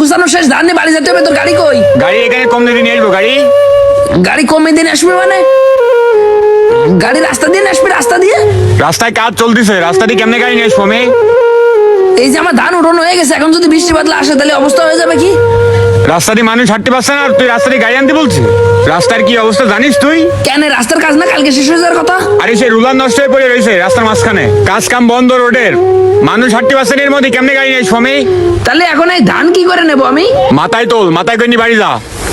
গুছানো শেষ ধান নিয়ে বাড়ি যেতে হবে তোর গাড়ি কই? গাড়ি এখানে কম দিনে নিয়ে আসব গাড়ি? গাড়ি কমে দিন আসবে মানে? গাড়ি রাস্তা দিয়ে আসবে রাস্তা দিয়ে? রাস্তায় কাজ চলতেছে রাস্তা দিয়ে কেমনে গাড়ি নিয়ে আসব আমি? এই যে আমার ধান উঠানো হয়ে গেছে এখন যদি বৃষ্টি বাদলা আসে তাহলে অবস্থা হয়ে যাবে কি? রাস্তা দিয়ে মানুষ হাঁটতে পারছে না আর তুই রাস্তা দিয়ে গাড়ি আনতে বলছিস? রাস্তার কি অবস্থা জানিস তুই? কেন রাস্তার কাজ না? কালকে শেষ হয়ে যাওয়ার কথা। আরে সে রুলার নষ্ট হয়ে পড়ে রয়েছে রাস্তার মাঝখানে। কাজ কাম বন্ধ রোডের। মানুষ হাঁটতে পারছে এর মধ্যে কেমনে গাড়ি নেই সময়? তাহলে এখন এই ধান কি করে নেব আমি? মাথায় তোল মাথায় করে বাড়ি যা।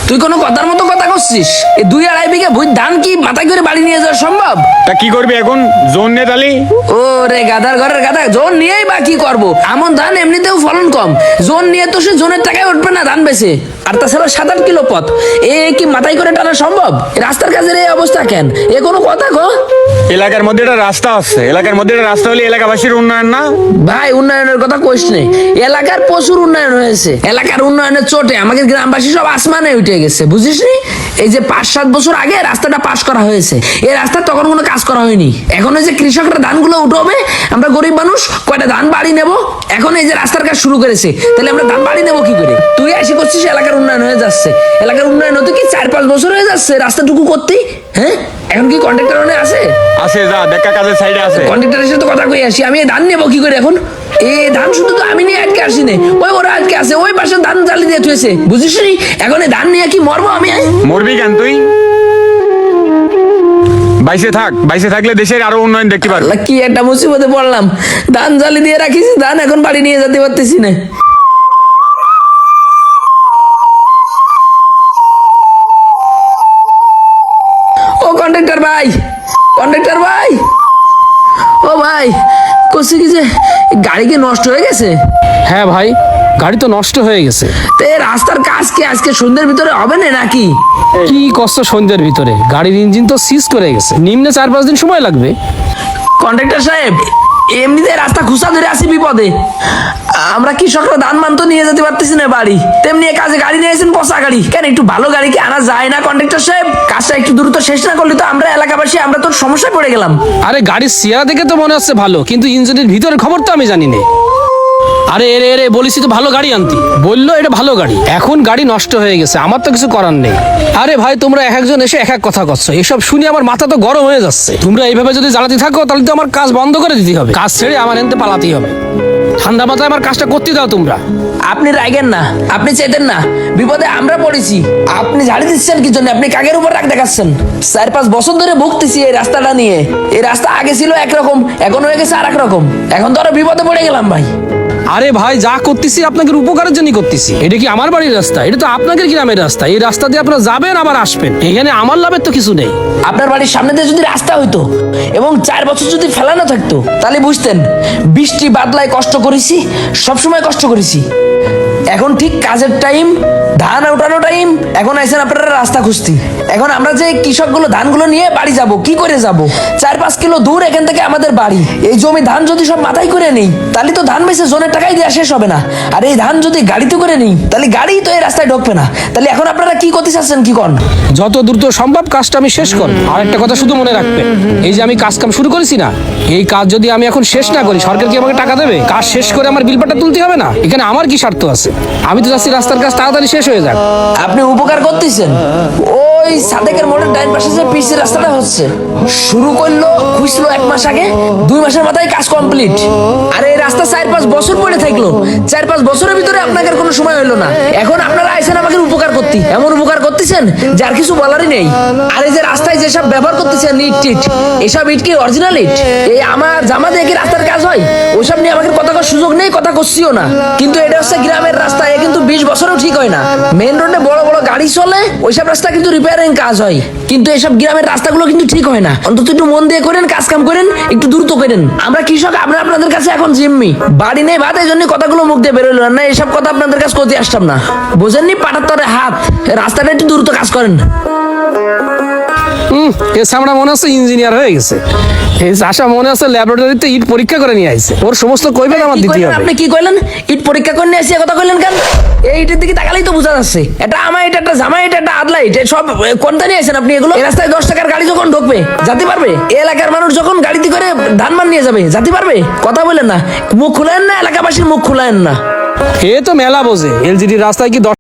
তুই কোনো কথার মতো কথা করছিস? এই দুই আড়াই বিঘা ভুই ধান কি মাথা করে বাড়ি নিয়ে যাওয়া সম্ভব? তা কি করবি এখন? জোন নে তালি। ও রে গাদার ঘরের গাদা জোন নিয়েই বা কি করব? এমন ধান এমনিতেও ফলন কম। জোন নিয়ে তো সে জোনের টাকায় উঠবে না ধান বেছে আর তাছাড়া সাত আট কিলো পথ। এ কি মাথায় করে টানা সম্ভব? রাস্তার কাজের এই অবস্থা কেন? এ কোনো কথা গো এলাকার মধ্যে একটা রাস্তা আছে। এলাকার মধ্যে একটা রাস্তা হলে এলাকাবাসীর উন্নয়ন না? ভাই উন্নয়নের কথা কইস নেই এলাকার প্রচুর উন্নয়ন হয়েছে। এলাকার উন্নয়নের চোটে আমাদের গ্রামবাসী সব আসমানে উঠে গেছে বুঝিস নি? এই যে পাঁচ সাত বছর আগে রাস্তাটা পাশ করা হয়েছে এই রাস্তা তখন কোনো কাজ করা হয়নি। এখন এই যে কৃষকরা ধানগুলো উঠবে আমরা গরিব মানুষ কয়টা ধান বাড়ি নেব? এখন এই যে রাস্তার কাজ শুরু করেছে তাহলে আমরা ধান বাড়ি নেব কি করে? তুই আসি করছিস এলাকার উন্নয়ন হয়ে যাচ্ছে। এলাকার উন্নয়ন হতে কি চার পাঁচ বছর হয়ে যাচ্ছে? রাস্তাটুকু করতেই হ্যাঁ? এখন কি কন্ট্রাক্টর আছে? আছে যা দেখা কাজের সাইডে আছে। কন্ট্রাক্টরের সাথে কথা কই আসি আমি ধান নেব কি করে এখন? এই ধান শুধু তো আমি নিয়ে আটকে আসি ওই ওরা আটকে আছে ওই পাশে ধান জালি দিয়ে থুয়েছে বুঝিস নি? এখন ধান নিয়ে কি মরবো আমি মরবি কেন তুই? বাইসে থাক বাইসে থাকলে দেশের আরও উন্নয়ন দেখতে পারবি। কি একটা মুসিবতে পড়লাম। ধান জালি দিয়ে রাখিস ধান এখন বাড়ি নিয়ে যেতে পারতেছি না। কন্ট্রাক্টর ভাই? কন্ডাক্টর ভাই? ও ভাই করছে কি যে গাড়ি কি নষ্ট হয়ে গেছে? হ্যাঁ ভাই গাড়ি তো নষ্ট হয়ে গেছে। তো রাস্তার কাজ কি আজকে সন্ধ্যের ভিতরে হবে না নাকি? কি কষ্ট সন্ধ্যের ভিতরে? গাড়ির ইঞ্জিন তো সিজ করে গেছে। নিম্নে চার পাঁচ দিন সময় লাগবে। কন্ডাক্টর সাহেব এমনিতে রাস্তা খুসা ধরে আসি বিপদে। আমরা কৃষকরা ধান মান তো নিয়ে যেতে পারতেছি না বাড়ি? তেমনি কাজে গাড়ি নিয়েছেন পচা গাড়ি। কেন, একটু ভালো গাড়ি কি আনা যায় না কন্ট্রাক্টর সাহেব? কাজটা একটু দ্রুত শেষ না করলে তো আমরা এলাকাবাসী, আমরা তো সমস্যায় পড়ে গেলাম। আরে গাড়ির সিয়া দেখে তো মনে হচ্ছে ভালো, কিন্তু ইঞ্জিনের ভিতরের খবর তো আমি জানি না। আরে এরে এরে বলিস তো ভালো গাড়ি আনতি। বলল এটা ভালো গাড়ি। এখন গাড়ি নষ্ট হয়ে গেছে, আমার তো কিছু করার নেই। আরে ভাই, তোমরা এক একজন এসে এক এক কথা করছ। এসব শুনে আমার মাথা তো গরম হয়ে যাচ্ছে। তোমরা এইভাবে যদি জ্বালাতে থাকো, তাহলে তো আমার কাজ বন্ধ করে দিতে হবে। কাজ ছেড়ে আমার এনতে পালাতেই হবে। ঠান্ডা মাথায় আমার কাজটা করতে দাও তোমরা। আপনি রাগেন না, আপনি চেতেন না। বিপদে আমরা পড়েছি। আপনি ঝাড়ি দিচ্ছেন কি জন্য? আপনি কাকের উপর রাগ দেখাচ্ছেন? চার পাঁচ বছর ধরে ভুগতেছি এই রাস্তাটা নিয়ে। এই রাস্তা আগে ছিল একরকম, এখন হয়ে গেছে আর রকম। এখন তো আরও বিপদে পড়ে গেলাম ভাই। আরে ভাই, যা করতেছি আপনাদের উপকারের জন্য করতেছি। এটা কি আমার বাড়ির রাস্তা? এটা তো আপনাদের গ্রামের রাস্তা। এই রাস্তা দিয়ে আপনারা যাবেন, আবার আসবেন। এখানে আমার লাভের তো কিছু নেই। আপনার বাড়ির সামনে দিয়ে যদি রাস্তা হইতো, এবং চার বছর যদি ফেলানো থাকতো, তাহলে বুঝতেন, বৃষ্টি বাদলায় কষ্ট করেছি, সবসময় কষ্ট করেছি। এখন ঠিক কাজের টাইম ধান ওঠানো টাইম এখন আইসেন আপনারা রাস্তা খুঁজতি। এখন আমরা যে কৃষকগুলো ধানগুলো নিয়ে বাড়ি যাব, কি করে যাব? চার পাঁচ কিলো দূর এখান থেকে আমাদের বাড়ি। এই জমি ধান যদি সব মাথায় করে নেই, তাহলে তো ধান বেচে জোনের টাকাই দেওয়া শেষ হবে না। আর এই ধান যদি গাড়িতে করে নেই, তাহলে গাড়ি তো এই রাস্তায় ঢুকবে না। তাহলে এখন আপনারা কি করতে চাচ্ছেন, কি কন? যত দ্রুত সম্ভব কাজটা আমি শেষ কর। আর একটা কথা শুধু মনে রাখবে, এই যে আমি কাজ কাম শুরু করেছি না, এই কাজ যদি আমি এখন শেষ না করি, সরকার কি আমাকে টাকা দেবে? কাজ শেষ করে আমার বিলপাটা তুলতে হবে না? এখানে আমার কি স্বার্থ আছে? আমি তো চাচ্ছি রাস্তার কাজ তাড়াতাড়ি শেষ হয়ে যাক। আপনি উপকার করতেছেন। ওই সাদেকের মোড়ের ডাইন পাশে যে পিসি রাস্তাটা হচ্ছে, শুরু করল, খুঁজলো এক মাস আগে, দুই মাসের মাথায় কাজ কমপ্লিট। আর এই রাস্তা চার পাঁচ বছর পরে থাকল। চার পাঁচ বছরের ভিতরে আপনাদের কোনো সময় হলো না। এখন আপনারা আইসেন আমাকে উপকার করতে। এমন উপকার করতেছেন যার কিছু বলারই নেই। আর এই যে রাস্তায় যেসব ব্যবহার করতেছেন ইট টিট, এসব ইট কি অরিজিনাল ইট? এই আমার জামা দিয়ে কি রাস্তার কাজ হয়? ওসব নিয়ে আমাকে কথা সুযোগ নেই, কথা করছিও না। কিন্তু এটা হচ্ছে গ্রামের না। মেন রোডে বড় বড় গাড়ি চলে, ওইসব রাস্তা কিন্তু রিপেয়ারিং কাজ হয়। কিন্তু এসব গ্রামের রাস্তাগুলো কিন্তু ঠিক হয় না। অন্তত একটু মন দিয়ে করেন কাজ কাম করেন, একটু দ্রুত করেন। আমরা কৃষক, আমরা আপনাদের কাছে এখন জিম্মি। বাড়ি নেই ভাত এই জন্য কথাগুলো মুখ দিয়ে বেরোলো। না, এসব কথা আপনাদের কাছে করতে আসতাম না। বোঝেননি পাটার তরে হাত? রাস্তাটা একটু দ্রুত কাজ করেন। হুম এ সামনা মনে হচ্ছে ইঞ্জিনিয়ার হয়ে গেছে। এই আশা মনে হচ্ছে ল্যাবরেটরিতে ইট পরীক্ষা করে নিয়ে আইছে। ওর সমস্ত কইবেন আমার কি দিতে হবে। আপনি কি কইলেন? ইট পরীক্ষা করে নিয়ে আসি কথা কইলেন কেন? এই ইটের দিকে তাকালেই তো বোঝা যাচ্ছে। এটা আমার এটা একটা জামা এটা একটা আদলা ইট সব কোনটা নিয়ে আসেন আপনি এগুলো? এই রাস্তায় দশ টাকার গাড়ি যখন ঢুকবে যেতে পারবে? এই এলাকার মানুষ যখন গাড়িতে করে ধান মান নিয়ে যাবে যেতে পারবে? কথা বলেন না। মুখ খুলেন না এলাকাবাসীর মুখ খুলেন না। এ তো মেলা বোঝে। এলজিডি রাস্তায় কি দশ